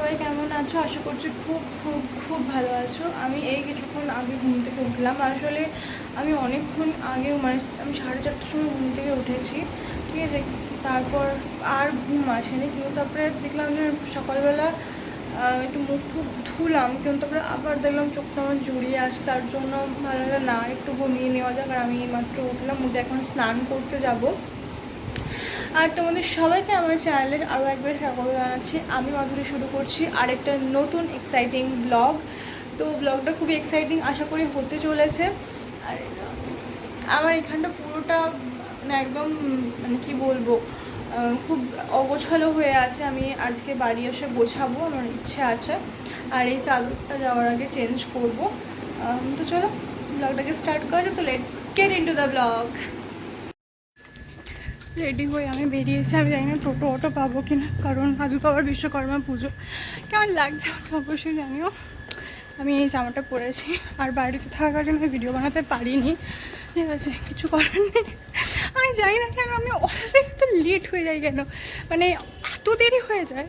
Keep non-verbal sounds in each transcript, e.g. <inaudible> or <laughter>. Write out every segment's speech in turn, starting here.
সবাই কেমন আছো? আশা করছি খুব খুব খুব ভালো আছো। আমি এই কিছুক্ষণ আগে ঘুম থেকে উঠলাম। আসলে আমি অনেকক্ষণ আগেও মানে আমি সাড়ে চারটার সময় ঘুম থেকে উঠেছি। ঠিক আছে? তারপর আর ঘুম আসেনি। কিন্তু তারপরে দেখলাম যে সকালবেলা একটু মুখ টুক ধুলাম। কিন্তু তারপরে আবার দেখলাম চোখটা আমার জড়িয়ে আসে তার জন্য ভালো না। একটু ঘুমিয়ে নেওয়া যাক। আর আমি মাত্র উঠলাম। উঠে এখন স্নান করতে যাব। আর তোমাদের সবাইকে আমার চ্যানেলের আরও একবার স্বাগত জানাচ্ছি। আমি মাধুরী শুরু করছি আরেকটা নতুন এক্সাইটিং ব্লগ তো ব্লগটা খুবই এক্সাইটিং আশা করি হতে চলেছে। আর, আমার এখানটা পুরোটা মানে একদম মানে কি বলব খুব অগোছালো হয়ে আছে। আমি আজকে বাড়ি এসে গোছাবো, আমার ইচ্ছে আছে। আর এই চাদরটা যাওয়ার আগে চেঞ্জ করব। তো চলো ব্লগটাকে স্টার্ট করা যায় তো let's get into the blog ready হয়ে আমি বেরিয়েছি। আমি জানি না টোটো অটো পাবো কিনা, কারণ আজও তো আবার বিশ্বকর্মা পুজো। কেমন লাগছে আমাকে অবশ্যই জানিও। আমি এই জামাটা পরেছি, আর বাড়িতে থাকার জন্য ভিডিও বানাতে পারিনি। ঠিক আছে, কিছু করার নেই। আমি জানি না কেন, আমি অনেক তো লেট হয়ে যাই কেন? মানে এত দেরি হয়ে যায়।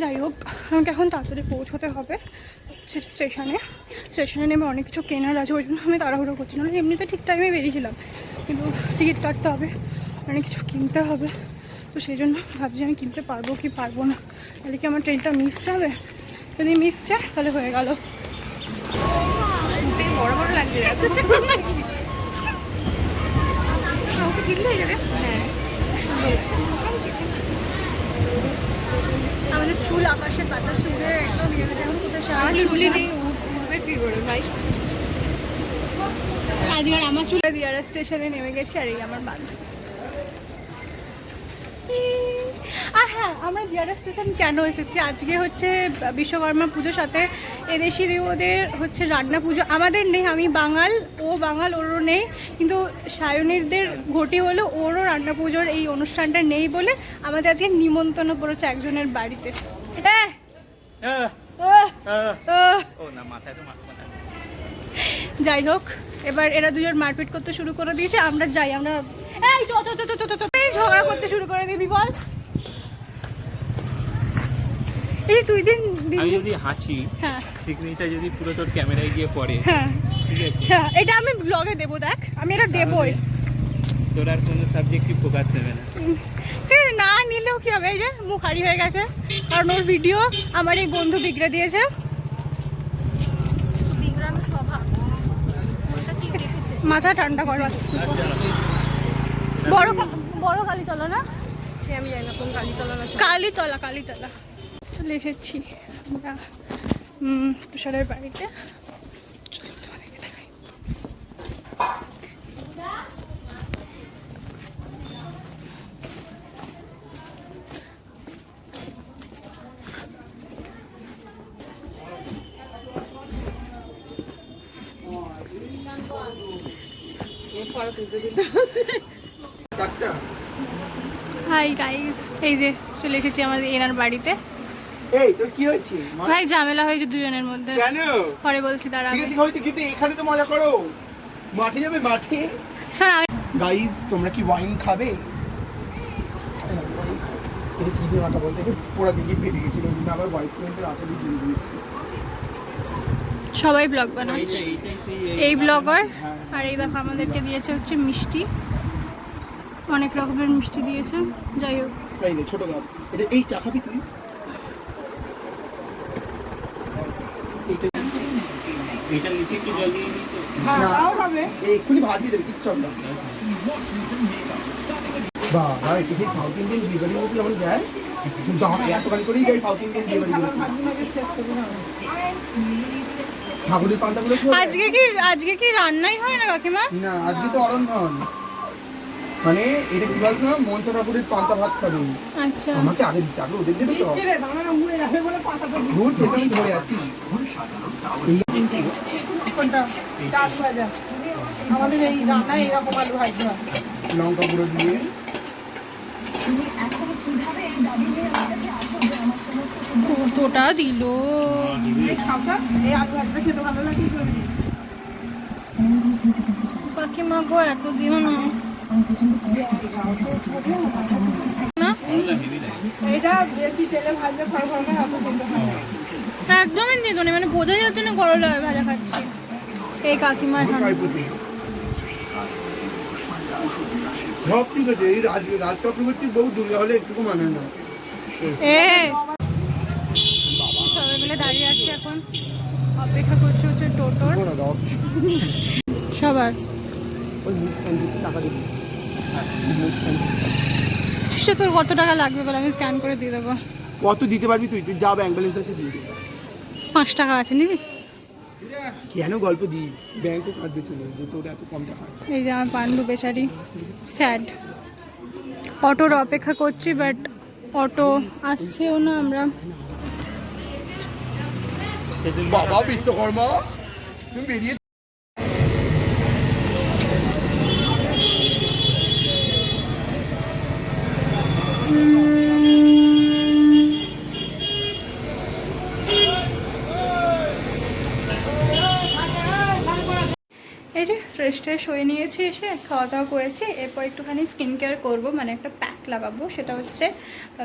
যাই হোক, আমাকে এখন তাড়াতাড়ি পৌঁছতে হবে স্টেশনে। স্টেশনে নেমে অনেক কিছু কেনার আছে, ওই জন্য আমি তাড়াহুড়ো করছি। না এমনিতে ঠিক টাইমে বেরিয়েছিলাম কিন্তু টিকিট কাটতে হবে। অনেক কিছু কিনতে হবে। তো সেই জন্য ভাবছি আমি কিনতে পারব কি পারব না। তাহলে কি আমার ট্রেনটা মিস যাবে? যদি মিস যায় তাহলে হয়ে গেল। বড় বড় লাগছে হয়ে আমাদের চুল আকাশে বাতাসে উড়ে একদম ইয়ে যেমন কোথায় সারা নেই উঠবে কি করে ভাই? আজকাল আমার চুলে দিয়ারা স্টেশনে নেমে গেছি আর এই আমার বান্ধব। <laughs> আর হ্যাঁ আমরা দিয়ারা স্টেশন কেন এসেছি? আজকে হচ্ছে বিশ্বকর্মা পুজোর সাথে এদেশি ওদের হচ্ছে রান্না পুজো। আমাদের নেই আমি বাঙাল ও বাঙাল ওরও নেই। কিন্তু সায়নীরদের ঘটি হলো ওরও রান্না পুজোর এই অনুষ্ঠানটা নেই বলে আমাদের আজকে নিমন্ত্রণ পড়েছে একজনের বাড়িতে। যাই হোক এবার এরা দুজন মারপিট করতে শুরু করে দিয়েছে আমরা যাই আমরা এই চ চ চ চ চ চ, চ। এই ঝগড়া করতে শুরু করে দিবি বল। এই তুই দিন দিন আমি যদি হাঁচি হ্যাঁ। সিগনিটা যদি পুরো তোর ক্যামেরায় গিয়ে পড়ে হ্যাঁ। ঠিক আছে? হ্যাঁ এটা আমি ব্লগে দেবো দেখ। আমি এটা দেবোই। তোর আর কোনো সাবজেক্টই ফোকাস নেবে না। না নিলেও কি হবে? এই যে মুখ হারি হয়ে গেছে। কারণ ওর ভিডিও আমার এই বন্ধু বিগড়ে দিয়েছে। মাথা ঠান্ডা করো। বড় কা- বড় কালীতলা না? সে আমি জানি না কোন কালীতলা না কালীতলা কালীতলা। চলে এসেছি আমরা তুষারের বাড়িতে। তোমাদেরকে তুলতে দিতে হাই গাইস এই যে চলে এসেছি আমাদের এনার বাড়িতে। এই তোর কি হয়েছে? মা- ভাই ঝামেলা হয়েছে দুজনের মধ্যে। কেন? পরে বলছি দাঁড়া ঠিক আছে হয়তো কিন্তু এখানে তো মজা করো। মাঠে যাবে মাঠে। আমি গাইস তোমরা কি ওয়াইন খাবে? এটা কি দিয়ে আটা বলতে? পোড়া দিকে পেটে গেছিল ওই জন্য আবার হোয়াইট আটা দিয়ে চলে দিয়েছি সবাই ব্লগ বানাচ্ছি। এই ব্লগার হ্যাঁ। আর এই দেখো আমাদেরকে দিয়েছে হচ্ছে মিষ্টি। অনেক রকমের মিষ্টি দিয়েছে যাই হোক। এই যে ছোট গাছ এটা এই চা খাবি তুই? কি হবে? আজকে কি আজকে কি রান্নাই হয় না কাকিমা? না আজকে তো অরন্ধন মানে এটা কি বলতো? মনসা ঠাকুরের পান্তা ভাত খাবে। আচ্ছা। আমাকে আগে দিচ্ছে আগে ওদের দেবে তো। ভুল খেতে আমি ধরে আছি আমাদের এই রান্না এরকম আলু লঙ্কা গুঁড়ো দিয়ে। কতটা দিল। খাওয়া এই আলু ভাজটা খেতে ভালো লাগে। কাকিমা গো এত দিও না। একদমই নিত না মানে বোঝা যাচ্ছে না করলা ভাজা খাচ্ছি। এই কাকিমার সব ঠিক আছে এই রাজ রাজ চক্রবর্তীর বউ দুর্গা হলে একটুকু মানে না। এ। সবাই মিলে দাঁড়িয়ে আছে এখন। অপেক্ষা করছে হচ্ছে টোটোর। সবার। টাকা দিবি। সে তোর কত টাকা লাগবে বলে আমি স্ক্যান করে দিয়ে দেবো। কত দিতে পারবি তুই? তুই যা ব্যাংক ব্যালেন্স আছে দিয়ে দে। পাঁচ টাকা আছে নিবি? কেন গল্প দিস? ব্যাংকও কাঁদতে ছিল যে তোর এত কম টাকা এই যে আমার পান্ডু বেচারি স্যাড অটোর অপেক্ষা করছি বাট অটো আসছেও না আমরা। বাবা বিশ্বকর্মা তুমি বেরিয়ে ফ্রেশ হয়ে নিয়েছি এসে খাওয়া দাওয়া করেছি। এরপর একটুখানি স্কিন কেয়ার করব মানে একটা প্যাক লাগাবো, সেটা হচ্ছে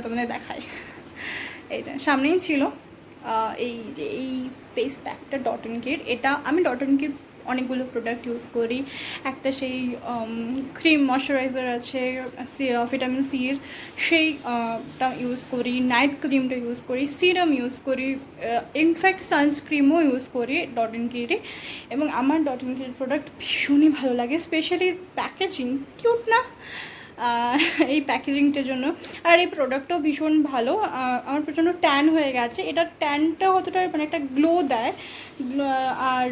তোমাদের দেখাই এই যে, সামনেই ছিল এই যে, এই ফেস প্যাকটা ডটন কিট এটা আমি ডটন কিট অনেকগুলো প্রোডাক্ট ইউজ করি। একটা সেই ক্রিম ময়শ্চারাইজার আছে ভিটামিন সির সেইটা ইউজ করি নাইট ক্রিমটা ইউজ করি সিরাম ইউজ করি ইনফ্যাক্ট সানস্ক্রিমও ইউজ করি ডট অ্যান্ড কিটে এবং আমার ডট অ্যান্ড কিট প্রোডাক্ট ভীষণই ভালো লাগে স্পেশালি প্যাকেজিং কিউট না? এই প্যাকেজিংটার জন্য। আর এই প্রোডাক্টটাও ভীষণ ভালো আমার প্রচণ্ড ট্যান হয়ে গেছে। এটা ট্যানটা কতটা মানে একটা গ্লো দেয়। আর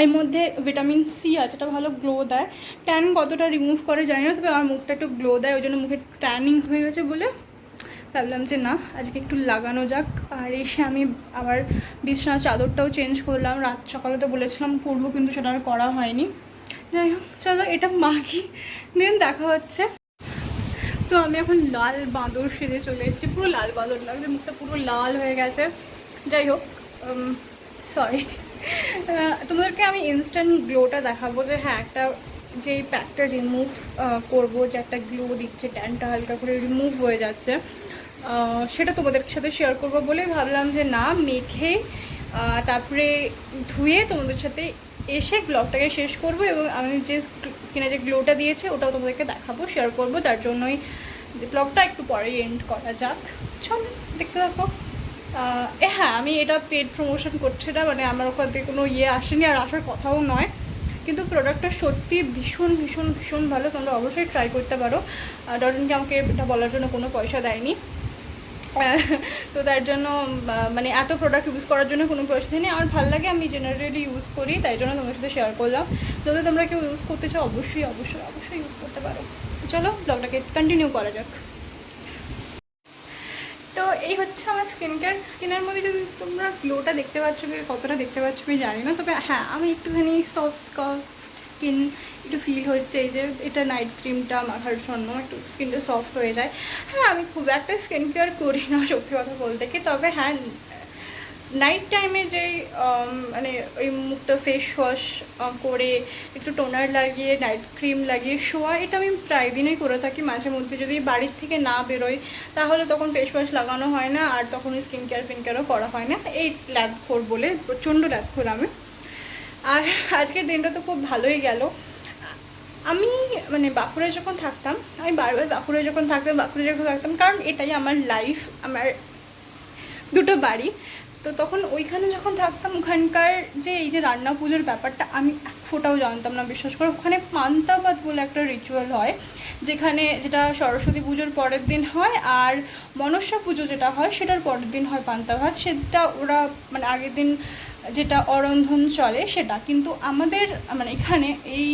এর মধ্যে ভিটামিন সি আছে, এটা ভালো গ্লো দেয়। ট্যান কতটা রিমুভ করে জানি না, তবে আমার মুখটা একটু গ্লো দেয়, ওই জন্য মুখে ট্যানিং হয়ে গেছে বলে ভাবলাম যে না, আজকে একটু লাগানো যাক। আর এসে আমি আবার বিছানার চাদরটাও চেঞ্জ করলাম। রাত সকালে তো বলেছিলাম করব, কিন্তু সেটা আর করা হয়নি। যাই হোক, চলো, এটা মাখি দেন দেখা হচ্ছে। তো আমি এখন লাল বাঁদর সেজে চলে এসেছি। পুরো লাল বাঁদর লাগছে, মুখটা পুরো লাল হয়ে গেছে। যাই হোক সরি তোমাদেরকে আমি ইনস্ট্যান্ট গ্লোটা দেখাবো যে হ্যাঁ একটা যে প্যাকটা রিমুভ করব, যে একটা গ্লো দিচ্ছে ট্যানটা হালকা করে রিমুভ হয়ে যাচ্ছে সেটা তোমাদের সাথে শেয়ার করব বলেই ভাবলাম যে না, মেখে তারপরে ধুয়ে তোমাদের সাথে এসে ব্লগটাকে শেষ করব এবং আমি যে স্কিনে যে গ্লোটা দিয়েছে, ওটাও তোমাদেরকে দেখাবো শেয়ার করব তার জন্যই ব্লগটা একটু পরেই এন্ড করা যাক। চলো, দেখতে থাকো। হ্যাঁ আমি এটা পেড প্রমোশন করছি না মানে আমার ওখান থেকে কোনো ইয়ে আসেনি আর আসার কথাও নয়। কিন্তু প্রোডাক্টটা সত্যি ভীষণ ভীষণ ভীষণ ভালো, তোমরা অবশ্যই ট্রাই করতে পারো। ডরনকে আমাকে এটা বলার জন্য কোনো পয়সা দেয়নি? তো তার জন্য মানে এত প্রোডাক্ট ইউজ করার জন্য কোনো পয়সা নেই আমার ভালো লাগে, আমি জেনারেলি ইউজ করি, তাই জন্য তোমার সাথে শেয়ার করলাম। যদি তোমরা কেউ ইউজ করতে চাও, অবশ্যই অবশ্যই অবশ্যই ইউজ করতে পারো। চলো ব্লগটাকে কন্টিনিউ করা যাক। এই হচ্ছে আমার স্কিন কেয়ার স্কিনের মধ্যে যদি তোমরা গ্লোটা দেখতে পাচ্ছ কি, কতটা দেখতে পাচ্ছ আমি জানি না, তবে হ্যাঁ আমি একটুখানি সফট স্কিন একটু ফিল হচ্ছে, এই যে এটা নাইট ক্রিমটা মাখার জন্য একটু স্কিনটা সফট হয়ে যায়। হ্যাঁ আমি খুব একটা স্কিন কেয়ার করি না, সত্যি কথা বলতে কি, তবে হ্যাঁ নাইট টাইমে যে মানে ওই মুখটা ফেস ওয়াশ করে একটু টোনার লাগিয়ে নাইট ক্রিম লাগিয়ে শোয়া, এটা আমি প্রায় দিনই করে থাকি মাঝে মধ্যে। যদি বাড়ির থেকে না বেরোই তাহলে তখন ফেস ওয়াশ লাগানো হয় না, আর তখন স্কিন কেয়ার ফিন কেয়ারও করা হয় না। এই ল্যাদখোর বলে, প্রচণ্ড ল্যাদখোর আমি। আর আজকের দিনটা তো খুব ভালোই গেল। আমি মানে বাঁকুড়ায় যখন থাকতাম, আমি বারবার বাঁকুড়ায় যখন থাকতাম, বাঁকুড়ায় যখন থাকতাম, কারণ এটাই আমার লাইফ আমার দুটো বাড়ি। তো তখন ওইখানে যখন থাকতাম, ওখানকার যে এই যে রান্না পুজোর ব্যাপারটা, আমি এক ফোটাও জানতাম না, বিশ্বাস করে। ওখানে পান্তাবাদ বলে একটা রিচুয়াল হয়, যেখানে যেটা সরস্বতী পুজোর পরের দিন হয় আর মনসা পুজো যেটা হয়, সেটার পরের দিন হয় পান্তা ভাত সেটা ওরা মানে আগের দিন যেটা অরন্ধন চলে, সেটা। কিন্তু আমাদের মানে এখানে এই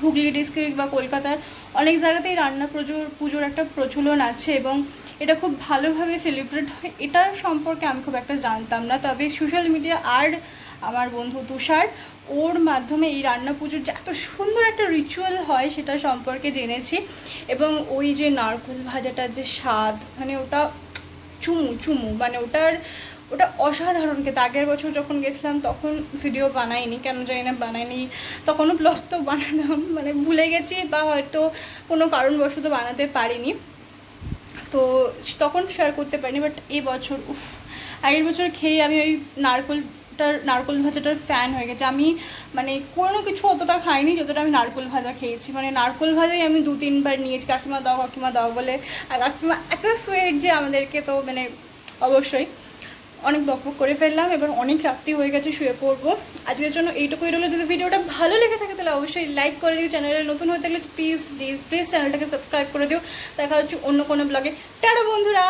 হুগলি ডিস্ট্রিক্ট বা কলকাতার অনেক জায়গাতেই রান্না পুজোর পুজোর একটা প্রচলন আছে এবং এটা খুব ভালোভাবে সেলিব্রেট হয়। এটার সম্পর্কে আমি খুব একটা জানতাম না। তবে সোশ্যাল মিডিয়া আর আমার বন্ধু তুষার, ওর মাধ্যমে এই রান্না পুজোর যে এত সুন্দর একটা রিচুয়াল হয় সেটা সম্পর্কে জেনেছি। এবং ওই যে নারকেল ভাজাটার যে স্বাদ মানে ওটা চুমু চুমু মানে ওটার, ওটা অসাধারণ কিন্তু আগের বছর যখন গেছিলাম তখন ভিডিও বানাইনি, কেন জানি না বানাইনি। তখনও ব্লগ তো বানালাম মানে ভুলে গেছি বা হয়তো কোনো কারণবশত বানাতে পারিনি। তো তখন শেয়ার করতে পারিনি বাট এই বছর, উফ। আগের বছর খেয়ে আমি ওই নারকোলটার, নারকোল ভাজাটার ফ্যান হয়ে গেছে। আমি মানে কোনো কিছু অতটা খাইনি, যতটা আমি নারকোল ভাজা খেয়েছি। মানে নারকোল ভাজাই আমি দু, তিনবার নিয়েছি, কাকিমা দাও কাকিমা দাও বলে। আর কাকিমা এত সুইট যে আমাদেরকে তো মানে অবশ্যই। অনেক বকবক করে ফেললাম এবার অনেক রাত্রি হয়ে গেছে, শুয়ে পড়ব। আজকের জন্য এইটুকুই রইল। যদি ভিডিওটা ভালো লেগে থাকে, তাহলে অবশ্যই লাইক করে দিও। চ্যানেলে নতুন হয়ে থাকলে প্লিজ প্লিজ প্লিজ চ্যানেলটাকে সাবস্ক্রাইব করে দিও। দেখা হচ্ছে অন্য কোনো ব্লগে টাটা বন্ধুরা!